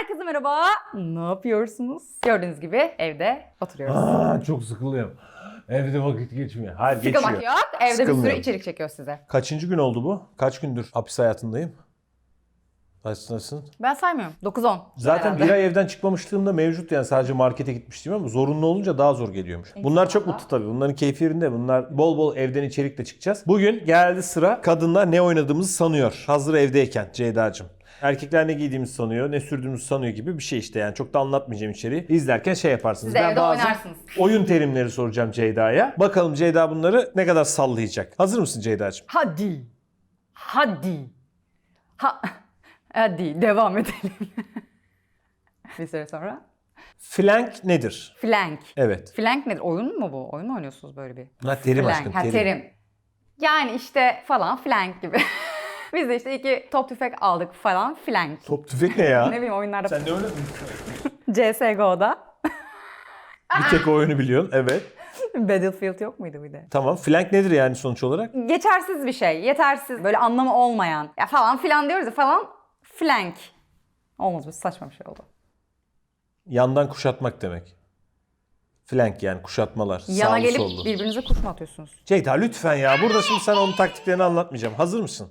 Herkese merhaba. Ne yapıyorsunuz? Gördüğünüz gibi evde oturuyoruz. Aa, çok sıkılıyorum. Evde vakit geçmiyor. Hayır geçiyor. Sıkılmak yok. Evde bir sürü Sıkılmıyorum. içerik çekiyor size. Kaçıncı gün oldu bu? Kaç gündür hapis hayatındayım? Kaçsınasın? Ben saymıyorum. 9-10. Zaten herhalde. bir ay evden çıkmamışlığımda mevcut yani sadece markete gitmiştim ama zorunlu olunca daha zor geliyormuş. Bunlar çok mutlu tabii. Bunların keyfi yerinde. Bunlar bol bol evden içerikle çıkacağız. Bugün geldi sıra kadınlar ne oynadığımızı sanıyor. Hazır evdeyken Ceyda'cığım. Erkekler ne giydiğimizi sanıyor, ne sürdüğümüzü sanıyor gibi bir şey işte yani. Çok da anlatmayacağım içeriği. İzlerken şey yaparsınız. Siz de evde bazı oynarsınız. oyun terimleri soracağım Ceyda'ya. Bakalım Ceyda bunları ne kadar sallayacak. Hazır mısın Ceyda'cığım? Hadi. Hadi. Ha. Hadi devam edelim. bir süre sonra. Flank nedir? Flank. Evet. Flank nedir? Oyun mu bu? Oyun mu oynuyorsunuz böyle bir? Bunlar terim Flank. aşkım Ha, terim. terim. Yani işte falan flank gibi. Biz de işte iki top tüfek aldık falan flank. Top tüfek ne ya? Ne bileyim oyunlarda Sen de öyle mi? CSGO'da Bir tek o oyunu biliyorsun. Evet. Battlefield yok muydu bir de? Tamam. Flank nedir yani sonuç olarak? Geçersiz bir şey, yetersiz, böyle anlamı olmayan. Ya falan filan diyoruz ya falan flank. Olmaz bu saçma bir şey oldu. Yandan kuşatmak demek. Flank yani kuşatmalar. Yana sağlı gelip sollu. birbirinize kuş mu atıyorsunuz? Ceyda lütfen ya. Burada şimdi sana onun taktiklerini anlatmayacağım. Hazır mısın?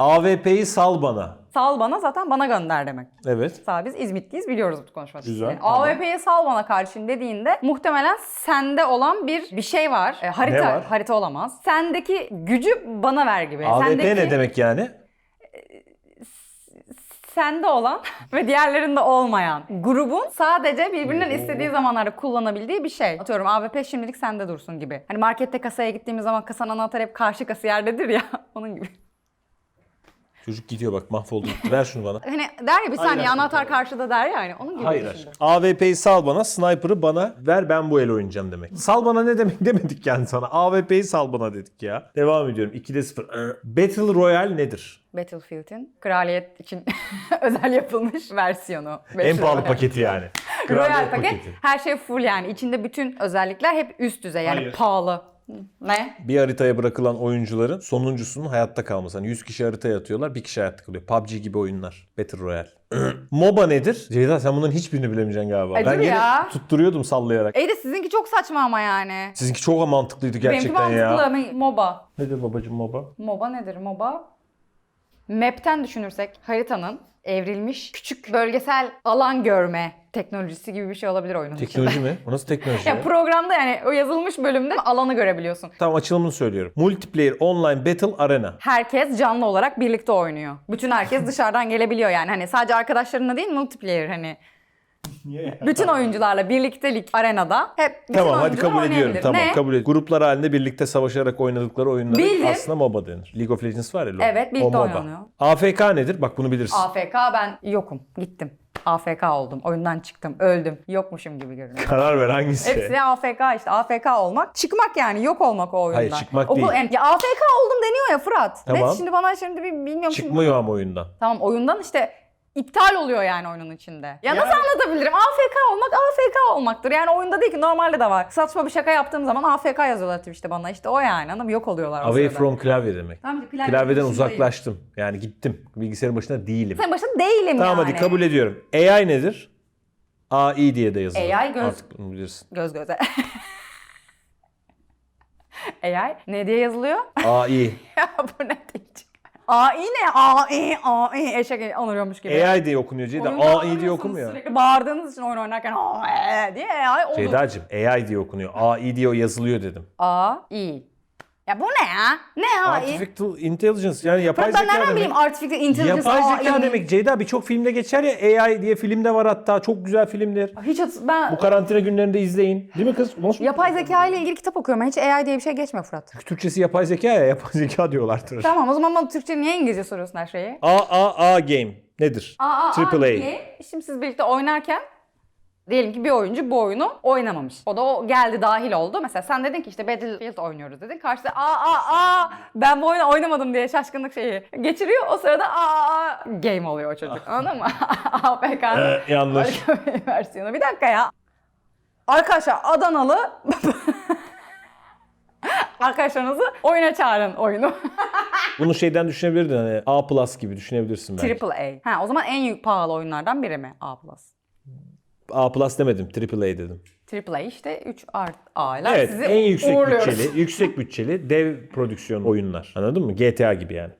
AWP'yi sal bana. Sal bana zaten bana gönder demek. Evet. Sağ biz İzmitliyiz biliyoruz bu konuşmak Güzel, Yani tamam. AWP'ye sal bana karşın dediğinde muhtemelen sende olan bir bir şey var. E, harita Ne var? harita olamaz. Sendeki gücü bana ver gibi. AWP Sendeki, ne demek yani? Sende olan ve diğerlerinde olmayan grubun sadece birbirinden istediği zamanlarda kullanabildiği bir şey. Atıyorum AWP şimdilik sende dursun gibi. Hani markette kasaya gittiğimiz zaman kasanın anahtarı hep karşı kasiyerdedir ya. Onun gibi. Çocuk gidiyor bak mahvoldu. gitti. Ver şunu bana. Hani der ya bir saniye aşkım, anahtar karşıda der ya hani onun gibi Hayır düşündüm. aşkım. AWP'yi sal bana, sniper'ı bana ver ben bu el oynayacağım demek. Sal bana ne demek demedik yani sana. AWP'yi sal bana dedik ya. Devam ediyorum. 2'de 0. Battle Royale nedir? Battlefield'in kraliyet için özel yapılmış versiyonu. en pahalı Royale. paketi yani. Royal Kraliyet paket. Her şey full yani. İçinde bütün özellikler hep üst düzey yani Hayır. pahalı. Ne? Bir haritaya bırakılan oyuncuların sonuncusunun hayatta kalması. Hani 100 kişi haritaya atıyorlar, bir kişi hayatta kalıyor. PUBG gibi oyunlar. Battle Royale. MOBA nedir? Ceyda sen bunların hiçbirini bilemeyeceksin galiba. Ay ben ya. tutturuyordum sallayarak. İyi de sizinki çok saçma ama yani. Sizinki çok mantıklıydı Benimki gerçekten mantıklı ya. ama MOBA. Nedir babacım MOBA? MOBA nedir MOBA? Map'ten düşünürsek haritanın evrilmiş küçük bölgesel alan görme teknolojisi gibi bir şey olabilir oyunun içinde. Teknoloji mi? O nasıl teknoloji Ya ya? programda yani o yazılmış bölümde alanı görebiliyorsun. Tamam açılımını söylüyorum. Multiplayer Online Battle Arena. Herkes canlı olarak birlikte oynuyor. Bütün herkes dışarıdan gelebiliyor yani. Hani sadece arkadaşlarınla değil multiplayer hani. Bütün oyuncularla birliktelik arenada hep bütün Tamam hadi kabul ediyorum. Tamam ne? kabul ediyorum. Gruplar halinde birlikte savaşarak oynadıkları oyunlara Bildim. aslında MOBA denir. League of Legends var ya. LoL. Evet, birlikte O MOBA. oynanıyor. AFK nedir? Bak bunu bilirsin. AFK ben yokum. Gittim. AFK oldum. Oyundan çıktım. Öldüm. Yokmuşum gibi görünüyor. Karar ver hangisi? Hepsi AFK işte. AFK olmak. Çıkmak yani. Yok olmak o oyundan. Hayır, çıkmak Okul, değil. Ya AFK oldum deniyor ya Fırat. Tamam. Ne şimdi bana şimdi bir bilmiyorum. şimdi- Çıkmıyor ama oyundan. Tamam oyundan işte iptal oluyor yani oyunun içinde. Ya nasıl anlatabilirim? AFK olmak AFK olmaktır. Yani oyunda değil ki normalde de var. Saçma bir şaka yaptığım zaman AFK yazıyorlar Twitch'te bana. İşte o yani anladın mı? Yok oluyorlar o Away from klavye demek. Tamam, klavye Klavyeden uzaklaştım. Yani gittim. Bilgisayarın başında değilim. Sen başında değilim Tamam yani. hadi kabul ediyorum. AI nedir? AI diye de yazılır. AI göz- Artık bilirsin. Göz göze. AI ne diye yazılıyor? AI. ya bu ne diyecek? AI ne? AI, AI eşek anırıyormuş gibi. AI diye okunuyor Ceyda. Oyunda AI diye okumuyor. Sürekli bağırdığınız için oyun oynarken AI diye AI olur. Ceyda'cığım AI diye okunuyor. AI diye o yazılıyor dedim. AI. Ya bu ne ya? Ne AI? Artificial Intelligence yani yapay Ben zeka nereden demek. bileyim Artificial Intelligence Yapay zeka demek Ceyda birçok filmde geçer ya AI diye filmde var hatta çok güzel filmdir. Hiç hat- ben Bu karantina günlerinde izleyin. Değil mi kız? Nasıl? yapay zeka ile ilgili kitap okuyorum. Ben hiç AI diye bir şey geçmiyor Fırat. Türkçesi yapay zeka ya yapay zeka diyorlardır. Tamam o zaman bana Türkçe niye İngilizce soruyorsun her şeyi? A A A game nedir? Aa, Triple A. diye, Şimdi siz birlikte oynarken diyelim ki bir oyuncu bu oyunu oynamamış. O da o geldi dahil oldu. Mesela sen dedin ki işte Battlefield oynuyoruz dedin. Karşıda aa aa aa ben bu oyunu oynamadım diye şaşkınlık şeyi geçiriyor. O sırada aa aa game oluyor o çocuk. Anladın mı? APK'nın Ee, yanlış. versiyonu. Bir dakika ya. Arkadaşlar Adanalı Arkadaşlarınızı oyuna çağırın oyunu. Bunu şeyden düşünebilirdin hani A plus gibi düşünebilirsin belki. Triple A. Ha o zaman en pahalı oyunlardan biri mi A+. A plus demedim, triple A dedim. Triple A işte 3 art A'lar Evet, sizi en yüksek uğurluyoruz. bütçeli, yüksek bütçeli dev prodüksiyon oyunlar. Anladın mı? GTA gibi yani.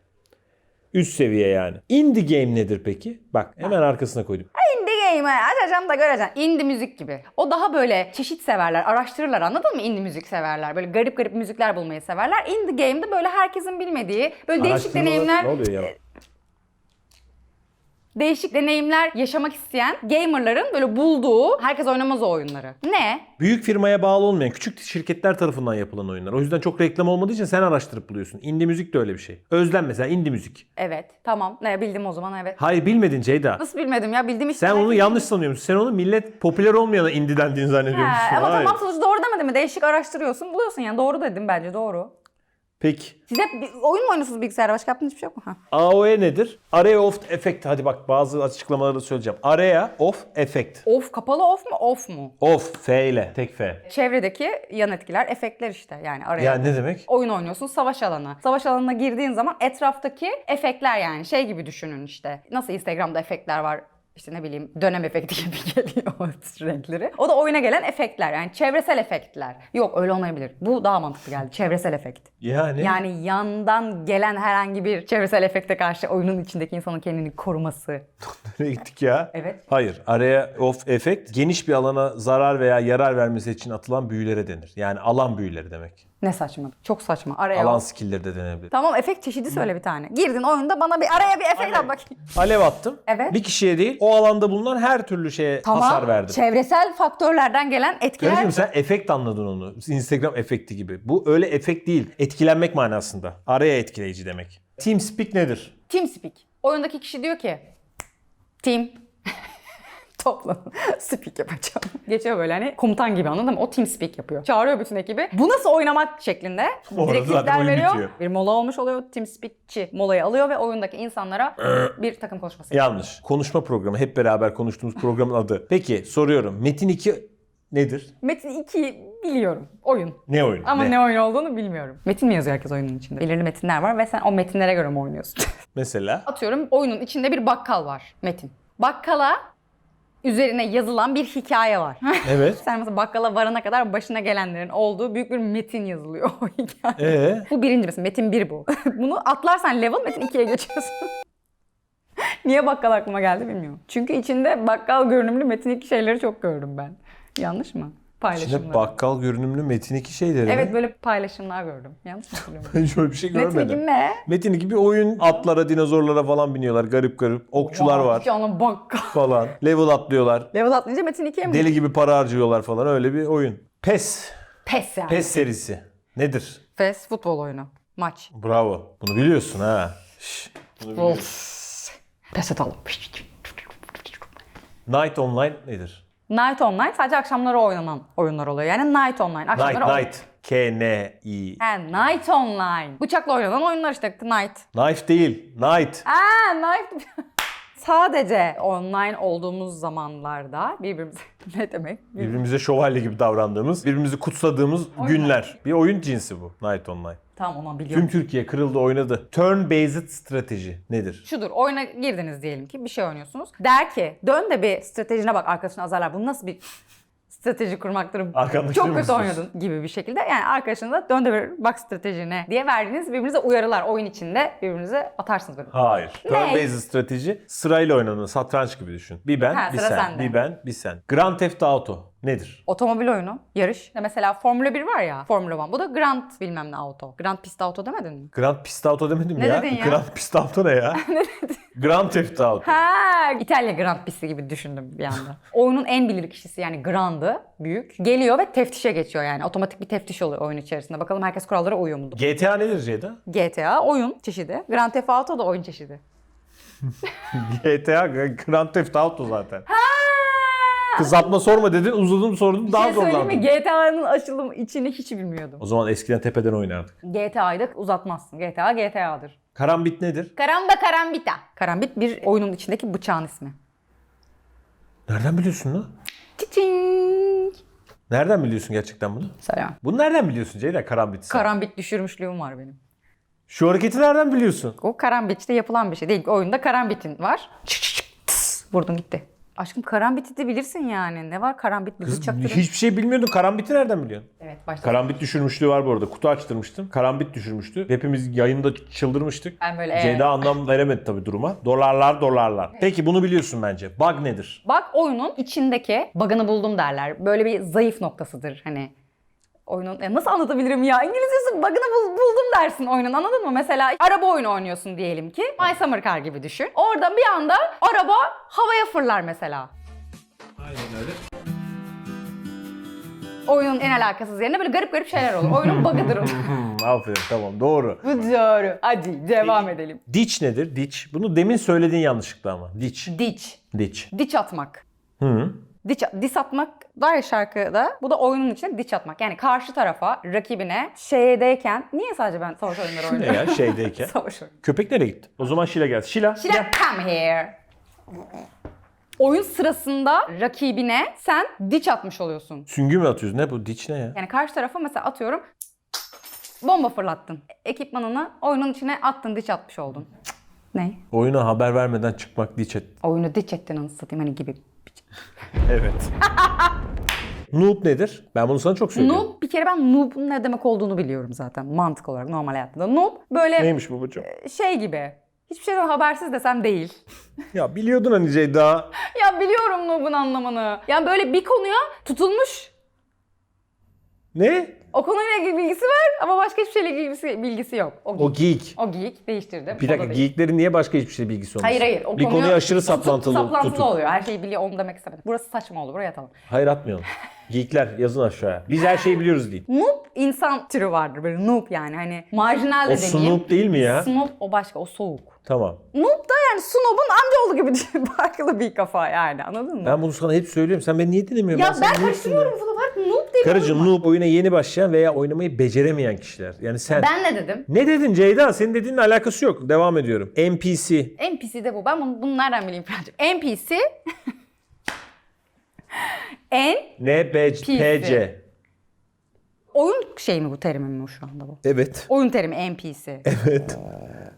Üst seviye yani. Indie game nedir peki? Bak hemen arkasına koydum. Indie game'i açacağım da göreceksin. Indie müzik gibi. O daha böyle çeşit severler, araştırırlar anladın mı? Indie müzik severler. Böyle garip garip müzikler bulmayı severler. Indie game'de böyle herkesin bilmediği, böyle değişik Araştırmalar- deneyimler Ne oluyor ya? Değişik deneyimler yaşamak isteyen gamerların böyle bulduğu, herkes oynamaz o oyunları. Ne? Büyük firmaya bağlı olmayan küçük şirketler tarafından yapılan oyunlar. O yüzden çok reklam olmadığı için sen araştırıp buluyorsun. Indie müzik de öyle bir şey. Özlem mesela indie müzik. Evet, tamam. Ne bildim o zaman evet. Hayır bilmedin Ceyda. Nasıl bilmedim ya bildim işte. Sen onu yanlış sanıyormuşsun. Sen onu millet popüler olmayana indie dendiğini zannediyormuşsun. Ha, ama Hayır. tamam sonuç doğru demedim mi? Değişik araştırıyorsun, buluyorsun yani. Doğru dedim bence doğru. Peki. Siz hep oyun mu oynuyorsunuz bilgisayarda? Başka yaptığınız hiçbir şey yok mu? Ha. AOE nedir? Area of Effect. Hadi bak bazı açıklamaları söyleyeceğim. Area of Effect. Off kapalı off mu off mu? Of F ile. Tek F. Çevredeki yan etkiler, efektler işte yani araya. Yani ne demek? Oyun oynuyorsun savaş alanı. Savaş alanına girdiğin zaman etraftaki efektler yani şey gibi düşünün işte. Nasıl Instagram'da efektler var işte ne bileyim dönem efekti gibi geliyor o renkleri. O da oyuna gelen efektler yani çevresel efektler. Yok öyle olmayabilir. Bu daha mantıklı geldi. Çevresel efekt. Yani. Yani yandan gelen herhangi bir çevresel efekte karşı oyunun içindeki insanın kendini koruması. Nereye gittik ya? Evet. Hayır. Area of Effect geniş bir alana zarar veya yarar vermesi için atılan büyülere denir. Yani alan büyüleri demek. Ne saçma. Çok saçma. Araya Alan skill'leri de denebilir. Tamam efekt çeşidi söyle bir tane. Girdin oyunda bana bir araya bir efekt at bakayım. Alev attım. Evet. Bir kişiye değil o alanda bulunan her türlü şeye hasar verdim. Çevresel faktörlerden gelen etkiler. Kardeşim sen efekt anladın onu. Instagram efekti gibi. Bu öyle efekt değil. Etkilenmek manasında. Araya etkileyici demek. TeamSpeak nedir? Teamspeak. Oyundaki kişi diyor ki team toplanın. Speak yapacağım. Geçiyor böyle hani komutan gibi anladın mı? O teamspeak yapıyor. Çağırıyor bütün ekibi. Bu nasıl oynamak şeklinde Orada zaten direktifler oyun veriyor. bitiyor. Bir mola olmuş oluyor. Teamspeakçi molayı alıyor ve oyundaki insanlara bir takım konuşması yapıyor. Yanlış. Konuşma programı. Hep beraber konuştuğumuz programın adı. Peki soruyorum. Metin 2 nedir? Metin 2 biliyorum. Oyun. Ne oyunu? Ama ne? oyun olduğunu bilmiyorum. Metin mi yazıyor herkes oyunun içinde? Belirli metinler var ve sen o metinlere göre mi oynuyorsun? Mesela? Atıyorum oyunun içinde bir bakkal var metin. Bakkala üzerine yazılan bir hikaye var. Evet. Sen mesela bakkala varana kadar başına gelenlerin olduğu büyük bir metin yazılıyor o hikaye. Ee? Bu birinci mesela metin bir bu. Bunu atlarsan level metin 2'ye geçiyorsun. Niye bakkal aklıma geldi bilmiyorum. Çünkü içinde bakkal görünümlü metin 2 şeyleri çok gördüm ben. Yanlış mı? Paylaşımlar. İçinde bakkal görünümlü Metin 2 şeyleri Evet mi? böyle paylaşımlar gördüm. Yanlış mı hatırlıyorum? Ben şöyle bir şey metin 2 görmedim. ne? Metin 2 bir oyun atlara, dinozorlara falan biniyorlar. Garip garip. Okçular var Hiç onun bakkal. falan. Level atlıyorlar. Level atlayınca metin 2'ye mi? Deli gibi para harcıyorlar falan. Öyle bir oyun. PES. Pes yani. PES serisi. Nedir? PES futbol oyunu. Maç. Bravo. Bunu biliyorsun ha. Şş, bunu biliyorsun. Of. Pes atalım. Night Online nedir? Night Online sadece akşamları oynanan oyunlar oluyor. Yani Night Online. Akşamları Night, Night. K-N-I. He, Night Online. Bıçakla oynanan oyunlar işte. Night. Knife değil. Night. Aa, Night. Sadece online olduğumuz zamanlarda birbirimize ne demek? Bir- Birbirimize şövalye gibi davrandığımız, birbirimizi kutsadığımız günler. Bir oyun cinsi bu. Night Online. Tamam onu biliyorum. Tüm Türkiye kırıldı oynadı. Turn-based strateji nedir? Şudur oyuna girdiniz diyelim ki bir şey oynuyorsunuz. Der ki dön de bir stratejine bak arkadaşını azarlar. Bu nasıl bir strateji kurmaktır? Arkandaki Çok kötü oynadın gibi bir şekilde. Yani arkadaşınıza dön de bir bak stratejine diye verdiğiniz birbirinize uyarılar. Oyun içinde birbirinize atarsınız böyle. Hayır. Turn-based strateji sırayla oynanır. Satranç gibi düşün. Bir ben, Ha, bir sen. sende. Bir ben, bir sen. Grand Theft Auto nedir? Otomobil oyunu, yarış. Mesela Formula 1 var ya, Formula 1. Bu da Grand bilmem ne auto. Grand Pist Auto demedin mi? Grand Pist Auto demedim Ne ya. dedin ya? Grand Pist Auto ne ya? ne dedin? Grand Theft Auto. Ha, İtalya Grand Pisti gibi düşündüm bir anda. Oyunun en bilir kişisi yani Grand'ı büyük. Geliyor ve teftişe geçiyor yani. Otomatik bir teftiş oluyor oyun içerisinde. Bakalım herkes kurallara uyuyor mu? GTA nedir Ceyda? GTA oyun çeşidi. Grand Theft Auto da oyun çeşidi. GTA Grand Theft Auto zaten. Kısaltma sorma dedin, uzadım sordum daha şey söyleyeyim zorlandım. mi? GTA'nın açılım içini hiç bilmiyordum. O zaman eskiden tepeden oynardık. GTA'yı da uzatmazsın. GTA GTA'dır. Karambit nedir? Karamba karambita. Karambit bir oyunun içindeki bıçağın ismi. Nereden biliyorsun lan? Çiçing. Nereden biliyorsun gerçekten bunu? Selam. Bunu nereden biliyorsun Ceyda karambit? Karambit düşürmüşlüğüm var benim. Şu hareketi nereden biliyorsun? O karambitçte yapılan bir şey değil. Oyunda karambitin var. Çık çık çık tıs, vurdun gitti. Aşkım karambiti de bilirsin yani. Ne var karambit bizi Kız hiçbir şey bilmiyordun. Karambiti nereden biliyorsun? Evet başta. Karambit düşürmüşlüğü var bu arada. Kutu açtırmıştım. Karambit düşürmüştü. Hepimiz yayında çıldırmıştık. Ben böyle, Ceyda anlam veremedi tabii duruma. Dolarlar dolarlar. Peki bunu biliyorsun bence. Bug nedir? Bak oyunun içindeki bug'ını buldum derler. Böyle bir zayıf noktasıdır hani. Oyunun e, nasıl anlatabilirim ya? İngilizcesi bug'ını bul- buldum dersin oyunun anladın mı? Mesela araba oyunu oynuyorsun diyelim ki. My Summer Car gibi düşün. Orada bir anda araba havaya fırlar mesela. Aynen öyle. Oyunun en alakasız yerine böyle garip garip şeyler olur. Oyunun bug'ıdır o. Aferin tamam doğru. Bu doğru. Hadi devam edelim. Ditch nedir? Ditch. Bunu demin söyledin yanlışlıkla ama. Ditch. Ditch. Ditch. Diç atmak. Hı. Diç, dis atmak var ya şarkıda. Bu da oyunun içinde diç atmak. Yani karşı tarafa, rakibine şeydeyken... Niye sadece ben savaş oyunları Ne oynuyorum? ya şeydeyken. savaş oyunu. Köpek nereye gitti? O zaman Şila gelsin. Şila. Şila come here. Oyun sırasında rakibine sen diç atmış oluyorsun. Süngü mü atıyorsun? Ne bu? Ditch ne ya? Yani karşı tarafa mesela atıyorum bomba fırlattın. Ekipmanını oyunun içine attın, diç atmış oldun. Ne? Oyuna haber vermeden çıkmak ditch et. Oyunu diç ettin anasını satayım hani gibi. Evet. Noob nedir? Ben bunu sana çok söylüyorum. Noob bir kere ben noob'un ne demek olduğunu biliyorum zaten mantık olarak normal hayatta. da. Noob böyle Neymiş babacığım? şey gibi. Hiçbir şeyden habersiz desem değil. Ya biliyordun hani Ceyda. ya biliyorum noob'un anlamını. Yani böyle bir konuya tutulmuş. Ne? O konuyla ilgili bilgisi var ama başka hiçbir şeyle ilgili bilgisi, bilgisi yok. O geek. O geek. O geek değiştirdim. Bir O da dakika değil. geeklerin niye başka hiçbir şey bilgisi olmasın? Hayır hayır. O bir konuya aşırı tutup- saplantılı, saplantılı tutup. oluyor. Her şeyi biliyor onu demek istemedim. Burası saçma oldu. Buraya atalım. Hayır atmayalım. Geekler yazın aşağıya. Biz her şeyi biliyoruz değil. Noob insan türü vardır. Böyle noob yani. Hani marjinal de O demeyeyim. Snoop değil mi ya? Snoop o başka. O soğuk. Tamam. Noob da yani Snoop'un amcaoğlu gibi düşün. Farklı bir kafa yani anladın mı? Ben bunu sana hep söylüyorum. Sen beni niye dinlemiyorsun? ya sana ben niye karıştırıyorum bunu bak Karıcığım noob oyuna yeni başlayan veya oynamayı beceremeyen kişiler. Yani sen... Ben ne dedim? Ne dedin Ceyda? Senin dediğinle alakası yok. Devam ediyorum. NPC. NPC de bu. Ben bunu, bunu nereden bileyim Francığım? NPC N NPC. oyun şey mi bu terimi mi şu anda bu? Evet. Oyun terimi NPC. Evet.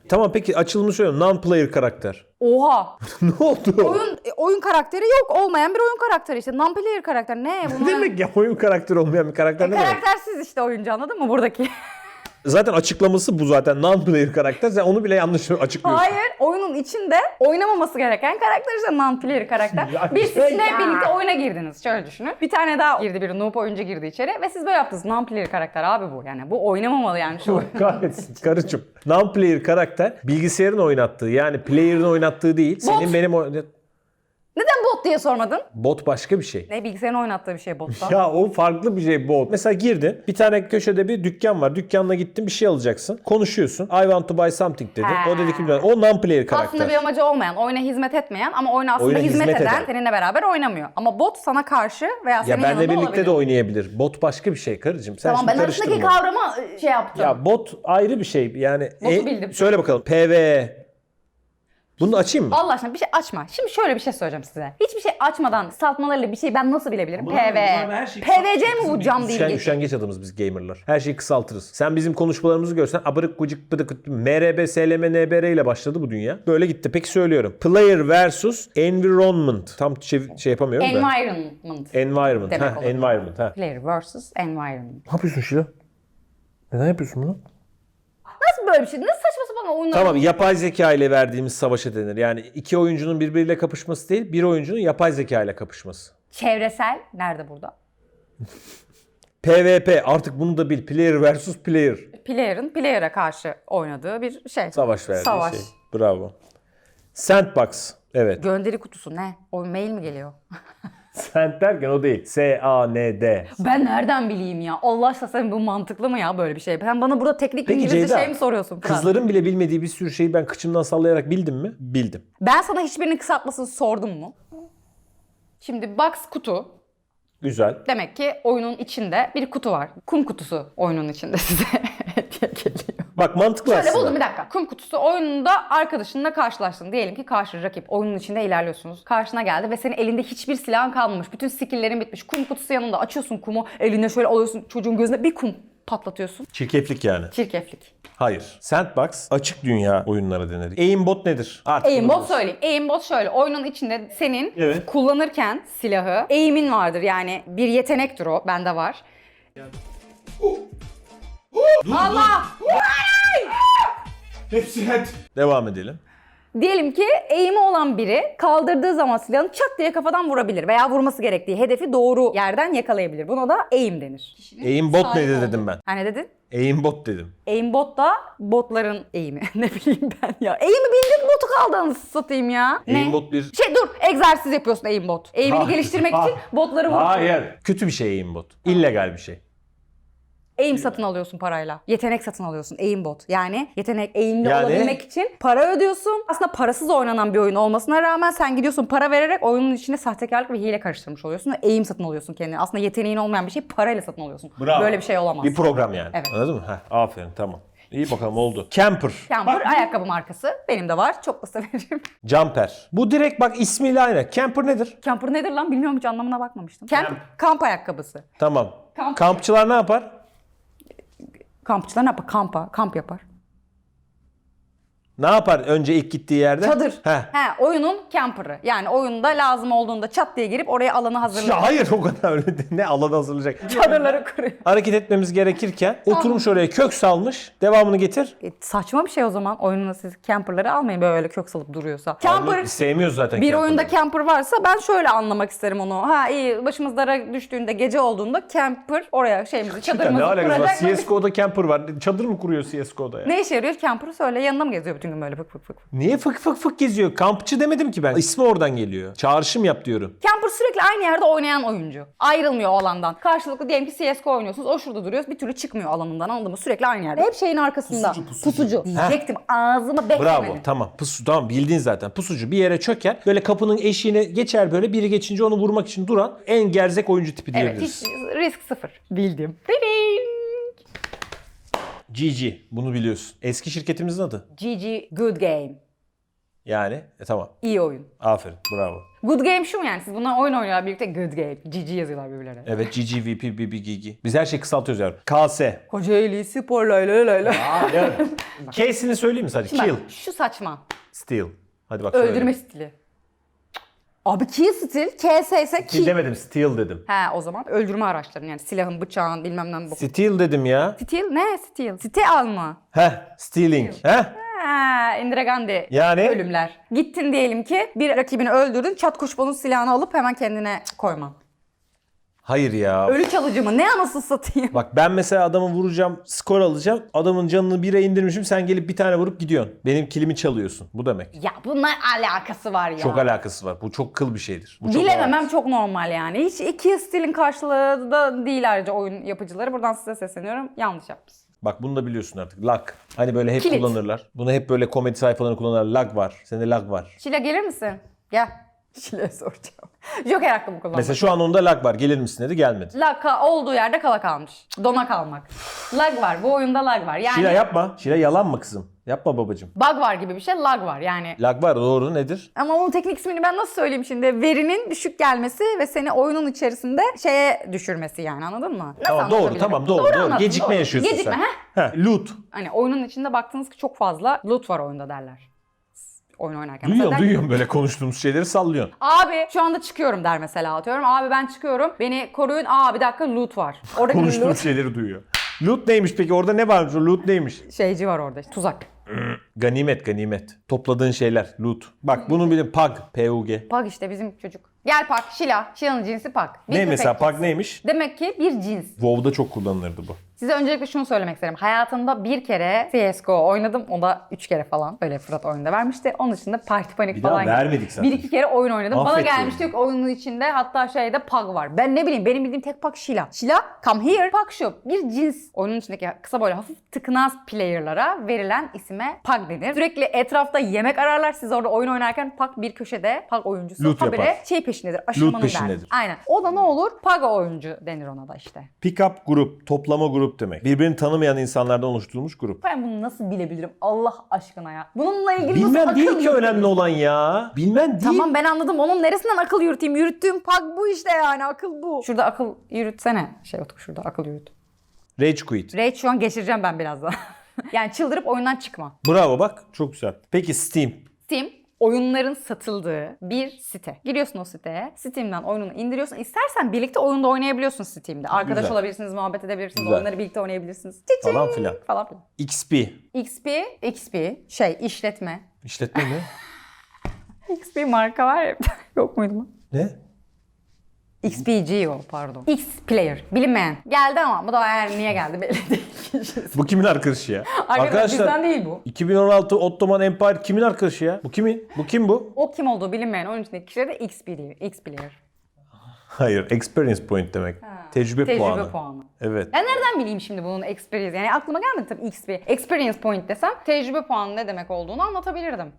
Tamam peki açılımı söylüyorum. Non-player karakter. Oha. ne oldu? Oyun e, oyun karakteri yok. Olmayan bir oyun karakteri işte. Non-player karakter. Ne? Ne Bunlar... demek ya oyun karakteri olmayan bir karakter ne demek? Karaktersiz işte oyuncu anladın mı buradaki? Zaten açıklaması bu zaten. Non-player karakter. Sen onu bile yanlış açıklıyorsun. Hayır. Oyunun içinde oynamaması gereken karakter işte non-player karakter. Bir şey sizinle birlikte oyuna girdiniz. Şöyle düşünün. Bir tane daha girdi bir noob oyuncu girdi içeri ve siz böyle yaptınız. Non-player karakter abi bu. Yani bu oynamamalı yani şu oyun. Kahretsin karıcığım. Non-player karakter bilgisayarın oynattığı yani player'ın oynattığı değil. Senin Bot. benim oyn- Neden bot diye sormadın? Bot başka bir şey. Ne bilgisayarın oynattığı bir şey botta. Ya o farklı bir şey bot. Mesela girdin. Bir tane köşede bir dükkan var. Dükkanına gittin bir şey alacaksın. Konuşuyorsun. I want to buy something dedi. Ha. O dedi ki o non-player karakter. Aslında bir amacı olmayan, oyuna hizmet etmeyen ama oyuna aslında Oyuna hizmet, hizmet eden, eden. seninle beraber oynamıyor. Ama bot sana karşı veya senin ya benle yanında birlikte olabilir. de oynayabilir. Bot başka bir şey karıcığım. Sen Tamam şimdi ben arasındaki karıştırma. kavrama e, şey yaptım. Ya bot ayrı bir şey. Yani Botu bildim. söyle bakalım. PvE. Bunu açayım mı? Allah aşkına bir şey açma. Şimdi şöyle bir şey söyleyeceğim size. Hiçbir şey açmadan kısaltmalarıyla bir şey ben nasıl bilebilirim? Bunlar- PV. bunlar her PVC mi bu cam değil? Üşen, üşengeç adamız biz gamerlar. Her şeyi kısaltırız. Sen bizim konuşmalarımızı görsen abırık gucuk bıdık MRB, SLM, NBR ile başladı bu dünya. Böyle gitti. Peki söylüyorum. Player versus environment. Tam çev- şey yapamıyorum da. Environment. Environment. Demek Ha, olur. environment. Ha. Player versus environment. Ne yapıyorsun Şila? Neden yapıyorsun bunu? Nasıl böyle bir şey? Nasıl saçma sapan oyunlar? Tamam yapay zeka ile verdiğimiz savaşa denir. Yani iki oyuncunun birbiriyle kapışması değil, bir oyuncunun yapay zeka ile kapışması. Çevresel nerede burada? PvP artık bunu da bil. Player versus player. Player'ın player'a karşı oynadığı bir şey. Savaş verdiği Savaş. şey. Bravo. Sandbox. Evet. Gönderi kutusu ne? O mail mi geliyor? Sand derken o değil. S-A-N-D. Ben nereden bileyim ya? Allah aşkına sen bu mantıklı mı ya böyle bir şey? Sen bana burada teknik Peki İngilizce Ceyda, şey mi soruyorsun? Fırat? Kızların bile bilmediği bir sürü şeyi ben kıçımdan sallayarak bildim mi? Bildim. Ben sana hiçbirinin kısaltmasını sordum mu? Şimdi box kutu. Güzel. Demek ki oyunun içinde bir kutu var. Kum kutusu oyunun içinde size. Bak mantıklı Şöyle aslında. buldum bir dakika. Kum kutusu oyununda arkadaşınla karşılaştın. Diyelim ki karşı rakip. Oyunun içinde ilerliyorsunuz. Karşına geldi ve senin elinde hiçbir silahın kalmamış. Bütün skill'lerin bitmiş. Kum kutusu yanında açıyorsun kumu. Eline şöyle alıyorsun çocuğun gözüne bir kum patlatıyorsun. Çirkeflik yani. Çirkeflik. Hayır. Sandbox açık dünya oyunları denir. Aimbot nedir? Artık Aimbot biliyoruz. söyleyeyim. Aimbot şöyle. Oyunun içinde senin Evet. kullanırken silahı aim'in vardır. Yani bir yetenektir o. Bende var. Allah! Hepsi head. Devam edelim. Diyelim ki aim'i olan biri kaldırdığı zaman silahını çat diye kafadan vurabilir veya vurması gerektiği hedefi doğru yerden yakalayabilir. Buna da aim denir. Aimbot Sahip neydi dedim ben. Ha ne dedin? Aimbot dedim. Aimbot da botların aim'i. ne bileyim ben ya. Aim'i bildik botu kaldı anasını satayım ya. Ne? Aimbot bir... Şey dur egzersiz yapıyorsun aimbot. Aim'ini Hayır. geliştirmek Ha- için botları vur. Hayır. Kötü bir şey aimbot. İllegal bir şey. Aim satın alıyorsun parayla. Yetenek satın alıyorsun. Aimbot. Yani yetenek aimli Yani- olabilmek için para ödüyorsun. Aslında parasız oynanan bir oyun olmasına rağmen sen gidiyorsun para vererek oyunun içine sahtekarlık ve hile karıştırmış oluyorsun ve aim satın alıyorsun kendine. Aslında yeteneğin olmayan bir şey parayla satın alıyorsun. Bravo. Böyle bir şey olamaz. Bir program yani. Evet. Anladın mı? Heh, aferin tamam. İyi bakalım oldu. Camper. Camper ayakkabı markası. Benim de var. Çok da severim. Jumper. Bu direkt bak ismiyle aynı. Camper nedir? Camper nedir lan bilmiyorum hiç anlamına bakmamıştım. Camp, kamp ayakkabısı. Tamam. Kamp. Kampçılar ne yapar? Kampçılar ne yapar? Kampa, kamp yapar. Ne yapar önce ilk gittiği yerde? Çadır. Heh. He, oyunun camper'ı. Yani oyunda lazım olduğunda çat diye girip oraya alanı hazırlıyor. Ya hayır o kadar öyle değil. Ne alan hazırlayacak. Çadırları kuruyor. Hareket etmemiz gerekirken oturmuş oraya kök salmış. Devamını getir. E, saçma bir şey o zaman. Oyununa siz camper'ları almayın böyle kök salıp duruyorsa. Camper Biz sevmiyoruz zaten bir camper'ı. oyunda camper varsa ben şöyle anlamak isterim onu. Ha iyi başımız dara düştüğünde gece olduğunda camper oraya şeyimizi ne çadırımızı alakası var? kuracak. CSGO'da camper var. Çadır mı kuruyor CSGO'da ya? Ne işe yarıyor camper söyle yanında mı geziyor bütün gün böyle fık fık fık. Niye fık fık fık geziyor? Kampçı demedim ki ben. İsmi oradan geliyor. Çağrışım yap diyorum. Camper sürekli aynı yerde oynayan oyuncu. Ayrılmıyor o alandan. Karşılıklı diyelim ki CSGO oynuyorsunuz. O şurada duruyor. Bir türlü çıkmıyor alanından anladın mı? Sürekli aynı yerde. Hep şeyin arkasında. Pusucu. Diyecektim. Ağzıma beklemedi. Bravo tamam pusu tamam bildin zaten pusucu bir yere çöker böyle kapının eşiğine geçer böyle biri geçince onu vurmak için duran en gerzek oyuncu tipi Evet diyebiliriz. hiç risk sıfır. Bildim. Bildim. GG bunu biliyorsun. Eski şirketimizin adı. GG Good Game. Yani e, tamam İyi oyun. aferin bravo. Good Game şu mu yani? Siz bunlar oyun oynuyorlar birlikte Good Game. GG yazıyorlar birbirlerine. Evet GG VP BB GG. Biz her şeyi kısaltıyoruz yavrum. KS. Kocaeli Spor lay lay lay lay. Case'ini söyleyeyim mi sadece? Kill. Şu saçma. Steal. Hadi bak Öldürme söyle. stili. Abi kill stil, KS ise Kill kill. demedim steal dedim. He o zaman öldürme araçların yani silahın, bıçağın bilmem ne. bu. Steal dedim ya. Stil ne? Stil. Stil alma. Heh stealing. Heh. Ha, Indira Gandhi Yani? ölümler. Gittin diyelim ki bir rakibini öldürdün. Çat kuşbonun silahını alıp hemen kendine koyman. Hayır ya. Ölü çalıcı mı? Ne anasını satayım? Bak ben mesela adamı vuracağım, skor alacağım. Adamın canını bire indirmişim. Sen gelip bir tane vurup gidiyorsun. Benim kilimi çalıyorsun. Bu demek. Ya bunlar alakası var ya. Çok alakası var. Bu çok kıl bir şeydir. Bu çok Bilememem çok normal yani. Hiç iki stilin karşılığı da değil ayrıca oyun yapıcıları. Buradan size sesleniyorum. Yanlış yapmışsın. Bak bunu da biliyorsun artık. Lag. Hani böyle hep Kilit. kullanırlar. Bunu hep böyle komedi sayfalarında kullanırlar. Lag var. Sende lag var. Şile gelir misin? Gel. Şile'ye soracağım. Joker hakkımı kullanmak. Mesela şu an onda lag var. Gelir misin dedi gelmedi. Lag ka- olduğu yerde kala kalmış. Dona kalmak. lag var. Bu oyunda lag var. Yani Şila yapma. Şila yalan mı kızım? Yapma babacım. bug var gibi bir şey. Lag var yani. Lag var doğru nedir? Ama onun teknik ismini ben nasıl söyleyeyim şimdi? Verinin düşük gelmesi ve seni oyunun içerisinde şeye düşürmesi yani anladın mı? Nasıl Tamam doğru anlatabilirim? tamam doğru doğru. anlattım, Gecikme yaşıyorsun Gecikme sen. heh. Heh, loot. Hani oyunun içinde baktınız ki çok fazla loot var oyunda derler. Oyun oynarken. Duyuyorum Mesela duyuyorum böyle konuştuğumuz şeyleri sallıyorsun. Abi şu anda çıkıyorum der mesela atıyorum. Abi ben çıkıyorum. Beni koruyun. Aa bir dakika loot var. Oradaki Konuştuğumuz loot şeyleri duyuyor. Loot neymiş peki? Orada ne varmış? O loot neymiş? şeyci var orada. işte, Tuzak. Ganimet ganimet. Topladığın şeyler. Loot. Bak bunu bilin. Pug. P-U-G. Pug işte bizim çocuk. Gel Pug, Şila. Şila'nın cinsi Pug. Bir Ne köpek mesela cinsi. pug neymiş? Demek ki bir cins. WoW'da çok kullanılırdı bu. Size öncelikle şunu söylemek isterim. Hayatımda bir kere CSGO oynadım. O da üç kere falan. Öyle Fırat oyunda vermişti. Onun dışında Party Panic Bir falan. vermedik zaten. Bir iki kere oyun oynadım. Bana Affet gelmişti beni. yok oyunun içinde hatta şeyde Pug var. Ben ne bileyim benim bildiğim tek Pug Şila. Şila come here. Pug şu. Bir cins. Oyunun içindeki kısa böyle hafif tıknaz player'lara verilen isime Pug denir. Sürekli etrafta yemek ararlar. Siz orada oyun oynarken Pug bir köşede Pug oyuncusu Loot habire yapar. şey peşindedir. Aşamanın derdi. peşindedir. Aynen. O da ne olur? Paga oyuncu denir ona da işte. Pick-up grup, toplama grup demek. Birbirini tanımayan insanlardan oluşturulmuş grup. Ben bunu nasıl bilebilirim Allah aşkına ya. Bununla ilgili nasıl Bilmem akıl değil ki yürüteyim? önemli olan ya. Bilmem değil. Tamam ben anladım. Onun neresinden akıl yürüteyim? Yürüttüğüm pag bu işte yani. Akıl bu. Şurada akıl yürütsene. Şey Utku şurada akıl yürüt. Rage quit. Rage şu an geçireceğim ben birazdan. yani çıldırıp oyundan çıkma. Bravo bak çok güzel. Peki Steam. Steam oyunların satıldığı bir site. Giriyorsun o siteye. Steam'den oyununu indiriyorsun. İstersen birlikte oyunda oynayabiliyorsun Steam'de. Arkadaş Güzel. olabilirsiniz, muhabbet edebilirsiniz, Güzel. oyunları birlikte oynayabilirsiniz. Çiçing Falan filan. Falan filan. XP. XP, XP şey işletme. İşletme mi? XP marka var ya. Yok muydu mu? ne? XPG o pardon. X player bilinmeyen. Geldi ama bu da eğer niye geldi belli değil. Bu kimin arkadaşı ya? Arkadaşlar bizden değil bu. 2016 Ottoman Empire kimin arkadaşı ya? Bu kimin? Bu kim bu? O kim olduğu bilinmeyen oyun içindeki kişiye de X player. X player. Hayır, experience point demek. Tecrübe, Tecrübe puanı. puanı. Evet. Ben nereden bileyim şimdi bunun experience? Yani aklıma gelmedi tabii XP. Experience point desem tecrübe puanı ne demek olduğunu anlatabilirdim.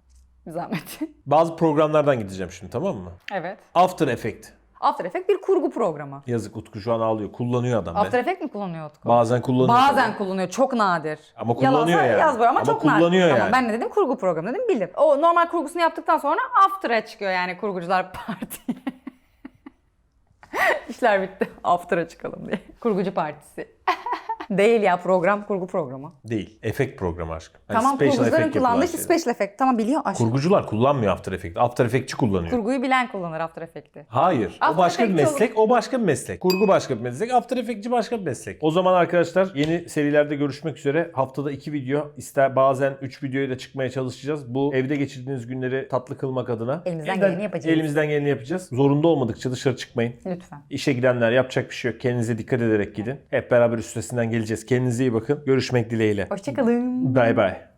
Bir Zahmet. Bazı programlardan gideceğim şimdi tamam mı? evet. After Effect. After Effects bir kurgu programı. Yazık Utku şu an ağlıyor. Kullanıyor adam. After Effects mi kullanıyor Utku? Bazen kullanıyor. Bazen kullanıyor. Çok nadir. Ama kullanıyor Yalansa yani. yaz ama, Ama çok nadir. kullanıyor Tamam, yani. ben ne dedim? Kurgu programı dedim. Bildim. O normal kurgusunu yaptıktan sonra After'a çıkıyor yani kurgucular parti. İşler bitti. After'a çıkalım diye. Kurgucu partisi. Değil ya program kurgu programı. Değil. Efekt programı aşkım. Hani tamam kurgucuların kullandığı şeyler. special effect. Tamam biliyor aşkım. Kurgucular kullanmıyor After Effect. After Effect'çi kullanıyor. Kurguyu bilen kullanır After Effects'i. Hayır. After o başka bir meslek, o başka bir meslek. Kurgu başka bir meslek, After Effect'çi başka bir meslek. O zaman arkadaşlar yeni serilerde görüşmek üzere. Haftada iki video, ister bazen üç videoya da çıkmaya çalışacağız. Bu evde geçirdiğiniz günleri tatlı kılmak adına. Elimizden geleni yapacağız. Elimizden geleni yapacağız. Zorunda olmadıkça dışarı çıkmayın. Lütfen. İşe gidenler yapacak bir şey yok. Kendinize dikkat ederek gidin. Hep beraber üstesinden geleceğiz. Kendinize iyi bakın. Görüşmek dileğiyle. Hoşçakalın. Bye bye.